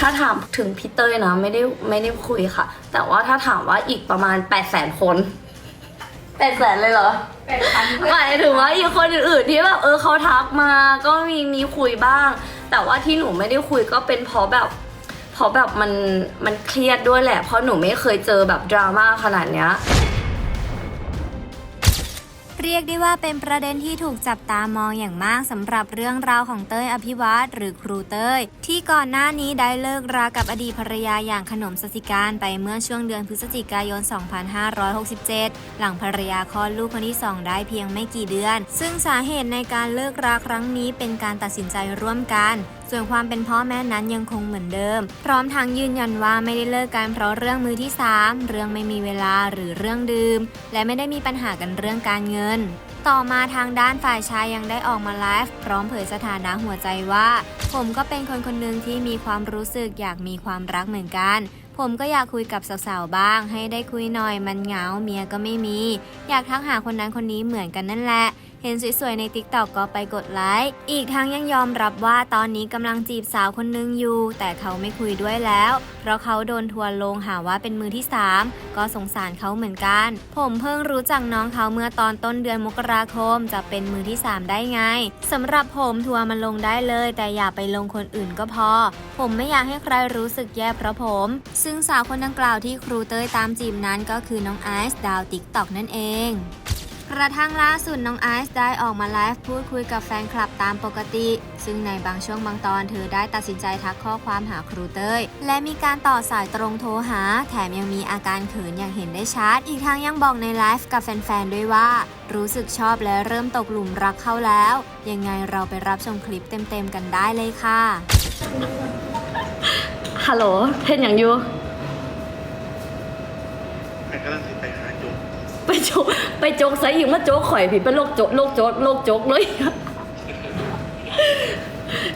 ถ้าถามถึงพี่เต้ยนะ ไม่ได้ไม่ได้คุยค่ะ แต่ว่าถ้าถามว่าอีกประมาณ8 0 0 0 0 0คน8 0 0 0 0เลยเหรอแปดพันหมายถึงว่าอีกคนอื่นๆที่แบบเออเขาทักมาก็มีมีคุยบ้าง แต่ว่าที่หนูไม่ได้คุยก็เป็นเพราะแบบเพราะแบบมันมันเครียดด้วยแหละ เพราะหนูไม่เคยเจอแบบดราม่าขนาดเนี้ย เรียกได้ว่าเป็นประเด็นที่ถูกจับตามองอย่างมากสำหรับเรื่องราวของเต้ยอภิวัตรหรือครูเต้ย ที่ก่อนหน้านี้ได้เลิกรากับอดีตภรรยาอย่างขนมสสิการไปเมื่อช่วงเดือนพฤศจิกายน 2567 หลังภรรยาคลอดลูกคนที่ 2 ได้เพียงไม่กี่เดือน ซึ่งสาเหตุในการเลิกราครั้งนี้เป็นการตัดสินใจร่วมกัน ส่วนความเป็นพ่อแม่นั้นยังคงเหมือนเดิม พร้อมทั้งยืนยันว่าไม่ได้เลิกกันเพราะเรื่องมือที่ 3 เรื่องไม่มีเวลาหรือเรื่องดื่ม และไม่ได้มีปัญหากันเรื่องการเงิน ต่อมาทางด้านฝ่ายชายยังได้ออกมาไลฟ์พร้อมเผยสถานะหัวใจว่า ผมก็เป็นคนคนหนึ่งที่มีความรู้สึกอยากมีความรักเหมือนกันผมก็อยากคุยกับสาวๆบ้าง ให้ได้คุยหน่อยมันเหงาเมียก็ไม่มี อยากทักหาคนนั้นคนนี้เหมือนกันนั่นแหละ เห็นสวยๆในติ๊กต็อกก็ไปกดไลค์ อีกทั้งยังยอมรับว่าตอนนี้กำลังจีบสาวคนนึงอยู่ แต่เขาไม่คุยด้วยแล้ว เพราะเขาโดนทัวร์ลงหาว่าเป็นมือที่ 3 ก็สงสารเขาเหมือนกัน ผมเพิ่งรู้จักน้องเขาเมื่อตอนต้นเดือนมกราคมจะเป็นมือที่ 3 ได้ไงสำหรับผมทัวร์มันลงได้เลย แต่อย่าไปลงคนอื่นก็พอ ผมไม่อยากให้ใครรู้สึกแย่เพราะผม ซึ่งสาวคนดังกล่าวที่ครูเต้ยตามจีบนั้นก็คือน้องไอซ์ดาวติ๊กต็อกนั่นเอง กระทั่งล่าสุดน้องไอซ์ได้ออกมาไลฟ์พูดคุยกับแฟนคลับตามปกติ ซึ่งในบางช่วงบางตอนเธอได้ตัดสินใจทักข้อความหาครูเต้ย และมีการต่อสายตรงโทรหา แถมยังมีอาการเขินอย่างเห็นได้ชัด อีกทั้งยังบอกในไลฟ์กับแฟนๆ ด้วยว่า รู้สึกชอบและเริ่มตกหลุมรักเขาแล้ว ยังไงเราไปรับชมคลิปเต็มๆกันได้เลยค่ะฮัลโหลเห็นอย่างอยู่ไอ้กำลังสิไปหาจุก ไปโจกไปโจกใส่ยิงมาโจกข่อยผิดเป็นโรคโจกโรคโจกโรคโจกเลย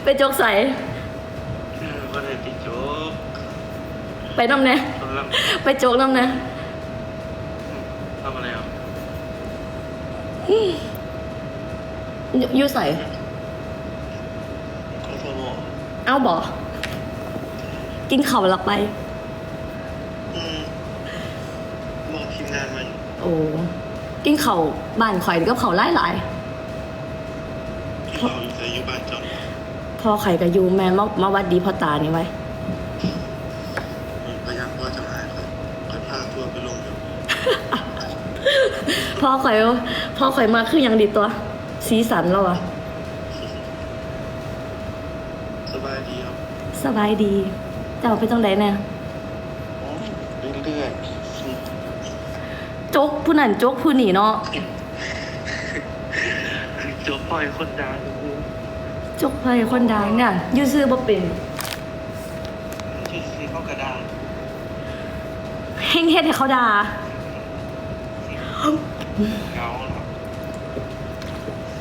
ไปโจกใส่เออว่าได้ติดจุกไปน้ำแน่กำลังไปโจกน้ำแน่ทำอะไรอะอยู่อยู่ใส่คอสมอเอาบ่กินข้าวหลักไป อืมมองทีมงานมาอยู่ โอ้กินข้าวบ้านข่อยก็ข้าวหลายหลายที่เขาอยู่ในยุบ้านจอนๆพ่อข่อยก็อยู่แม่มามาวัดดีพ่อตานี่ไว้อืมพยายามว่าจะหายครับคอยพาทัวร์ไปลงอยู่พ่อข่อยพ่อข่อยมาคือหยังดีตัว สีสันแล้วอะสบายดีครับ สบายดีเจ้าไปจังใดแน่อ๋อเรื่อย จกผู้นั่นจกผู้นี่เนาะๆจุกปล่อยคนดังกูจกไปคนดังเนี่ยอยูซื้อบ่เป็นชื่อซีเข้ากระดาษเฮงเฮ็ดให้เขาด่าเงาเหรอ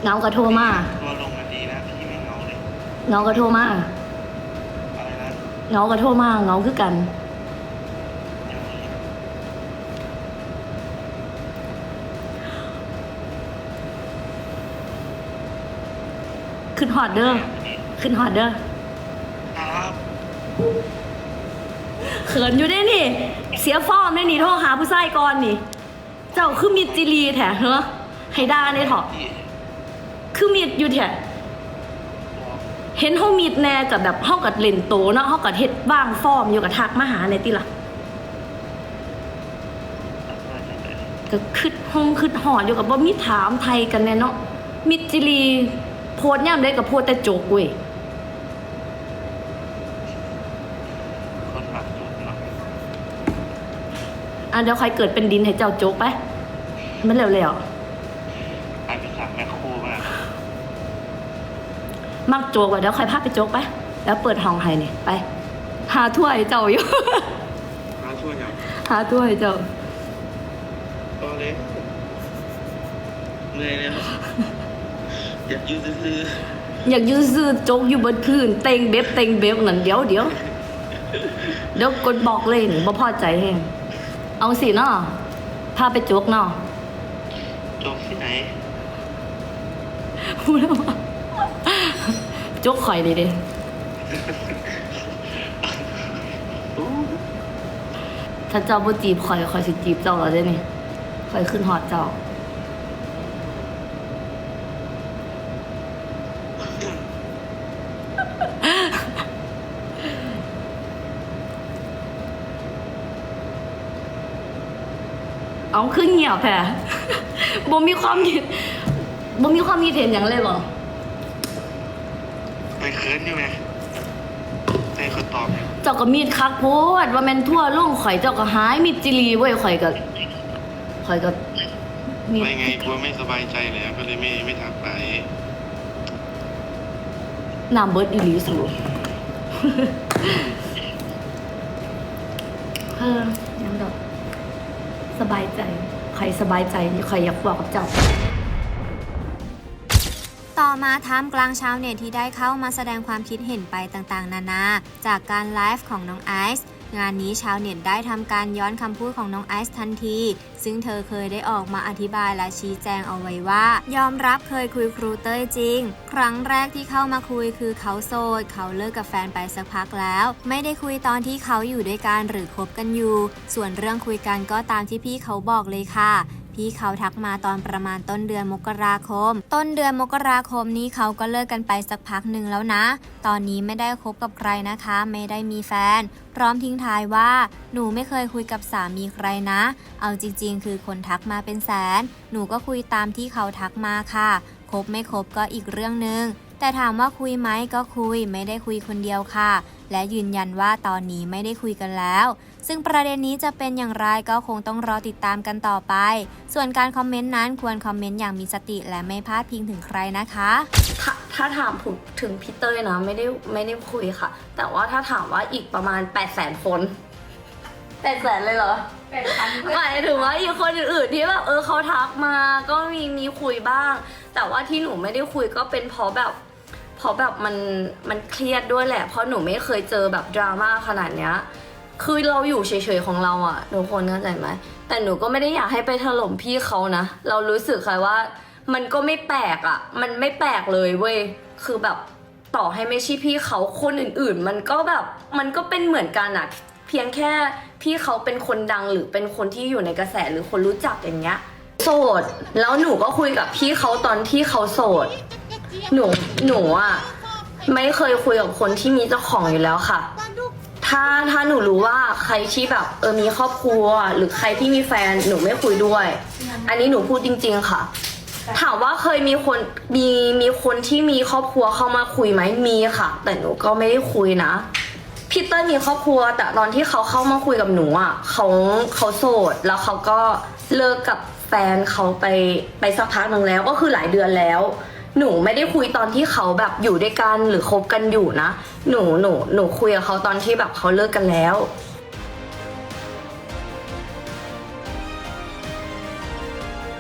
เงาก็โทรมาตัวลงมาดีนะพี่ไม่เงาเลยเงาก็โทรมาอะไรนะเงาก็โทรมาเงาคือกัน ยังไง ขึ้นฮอดเด้อขึ้นฮอดเด้อครับเขินอยู่ได้นี่ เสียฟอร์มได้นี่โทรหาผู้ชายก่อนนี่ เจ้าคือมิดจิรีแท้เหรอให้ด่าในเถาะพี่คือมิดอยู่แท้บอกเห็นเฮามิดแน่กับแบบเฮากับเล่นโตเนาะเฮากับเฮ็ดบ้างฟอร์มอยู่กับทักมาหาในติล่ะ ตัดมาจากไหนก็คึดห้องคึดหอดอยู่กับบ่มีถามไทยกันแน่เนาะมิดจิรีโพดย่ำได้กับโพดแต่โจกเว้ยคนหลักจุดเนาะอะเดี๋ยวใครเกิดเป็นดินให้เจ้าโจกไป มันเร็วไปไปสั่งแม่ครูมาๆมักโจกว่ะเดี๋ยวใครพาไปโจกไป แล้วเปิดห้องให้นี่ไป หาถ้วยเจ้าอยู่หาช่วยอย่างหาถ้วยเจ้า ก็เลยเหนื่อยเลยครับ อยากอยืดซื้ออยากอยืนซื้อโจกอยู่บนคืนเต็งเบ็บเต็งเบ็บนั่นเดี๋ยวเดี๋ยวเดี๋ยวกดบอกเลยนี่บ่พอใจแฮงเอาสิเนาะพาไปโจกเนาะๆจบที่ไหนพูดแล้วว่าโจกข่อยดีเด้ถ้าเจ้าบ่จีบข่อยข่อยสิจีบเจ้าแล้วเด้นี่ข่อยขึ้นฮอดเจ้า เอาขึ้นเงียบแท้บ่มีความคิดบ่มีความคิดเห็นอย่างเลยเหรอไปเคิร์นอยู่ไงให้เขาตอบอยู่เจ้าก็มีดคักโพดว่าแม่นทั่วโลกข่อยเจ้าก็หายมีดจิรีเว้ยข่อยก็ข่อยก็มีดไม่ไงกลัวไม่สบายใจแล้วก็เลยไม่ไม่ทักไปน้ำเบิดอีหลีสูเออยังดอก สบายใจ ใครสบายใจใครอยากบอกกับเจ้า ต่อมาท่ามกลางชาวเน็ตที่ได้เข้ามาแสดงความคิดเห็นไปต่างๆ นานา จากการไลฟ์ของน้องไอซ์ งานนี้ชาวเน็ตได้ทำการย้อนคำพูดของน้องไอซ์ทันที ซึ่งเธอเคยได้ออกมาอธิบายและชี้แจงเอาไว้ว่า ยอมรับเคยคุยครูเต้ยจริง ครั้งแรกที่เข้ามาคุยคือเขาโสดเขาเลิกกับแฟนไปสักพักแล้ว ไม่ได้คุยตอนที่เขาอยู่ด้วยกันหรือคบกันอยู่ ส่วนเรื่องคุยกันก็ตามที่พี่เขาบอกเลยค่ะ พี่เขาทักมาตอนประมาณต้นเดือนมกราคม ต้นเดือนมกราคมนี้เขาก็เลิกกันไปสักพักหนึ่งแล้วนะ ตอนนี้ไม่ได้คบกับใครนะคะ ไม่ได้มีแฟน พร้อมทิ้งท้ายว่า หนูไม่เคยคุยกับสามีใครนะ เอาจริง ๆ คือคนทักมาเป็นแสน หนูก็คุยตามที่เขาทักมาค่ะคบไม่คบก็อีกเรื่องหนึ่งแต่ถามว่าคุยไหมก็คุยไม่ได้คุยคนเดียวค่ะ และยืนยันว่าตอนนี้ไม่ได้คุยกันแล้ว ซึ่งประเด็นนี้จะเป็นอย่างไรก็คงต้องรอติดตามกันต่อไป ส่วนการคอมเมนต์นั้นควรคอมเมนต์อย่างมีสติและไม่พลาดพิงถึงใครนะคะถ้าถ้าถามผมถึงพี่เต้ยนะไม่ได้ไม่ได้คุยค่ะ แต่ว่าถ้าถามว่าอีกประมาณ8ปดแสนคนแปดแสนเลยเหรอเป็นพันเพื่อนหมายถึงว่าอีกคนอื่นๆที่แบบเออเขาทักมาก็มีมีคุยบ้าง แต่ว่าที่หนูไม่ได้คุยก็เป็นเพราะแบบเพ ราะแบบมันมันเครียดด้วยแหละ เพราะหนูไม่เคยเจอแบบดราม่าขนาดเนี้ยคือเราอยู่เฉยๆของเราอะทุกคนเข้าใจไหมแต่หนูก็ไม่ได้อยากให้ไปถล่มพี่เขานะเรารู้สึกค่ะว่า มันก็ไม่แปลกอะมันไม่แปลกเลยเว้ยคือแบบต่อให้ไม่ใช่พี่เขาคนอื่นๆ มันก็แบบมันก็เป็นเหมือนกันอะเพียงแค่พี่เขาเป็นคนดังหรือเป็นคนที่อยู่ในกระแสหรือคนรู้จักอย่างเงี้ยโสด แล้วหนูก็คุยกับพี่เขาตอนที่เขาโสด หนูหนูอะไม่เคยคุยกับคนที่มีเจ้าของอยู่แล้วค่ะ ถ้าถ้าหนูรู้ว่าใครที่แบบ เออมีครอบครัว หรือใครที่มีแฟนหนูไม่คุยด้วย อันนี้หนูพูดจริง ๆ ค่ะ ถามว่าเคยมีคนมีมีคนที่มีครอบครัวเข้ามาคุยไหมมีค่ะ แต่หนูก็ไม่ได้คุยนะพี่เต้ยมีครอบครัว แต่ตอนที่เขาเข้ามาคุยกับหนูอะเขาเขาโสดแล้วเขาก็เลิกกับแฟนเขาไปไปสักพักหนึ่งแล้วก็คือหลายเดือนแล้ว หนูไม่ได้คุยตอนที่เขาแบบอยู่ด้วยกันหรือคบกันอยู่นะ หนูหนูหนูคุยกับเขาตอนที่แบบเขาเลิกกันแล้ว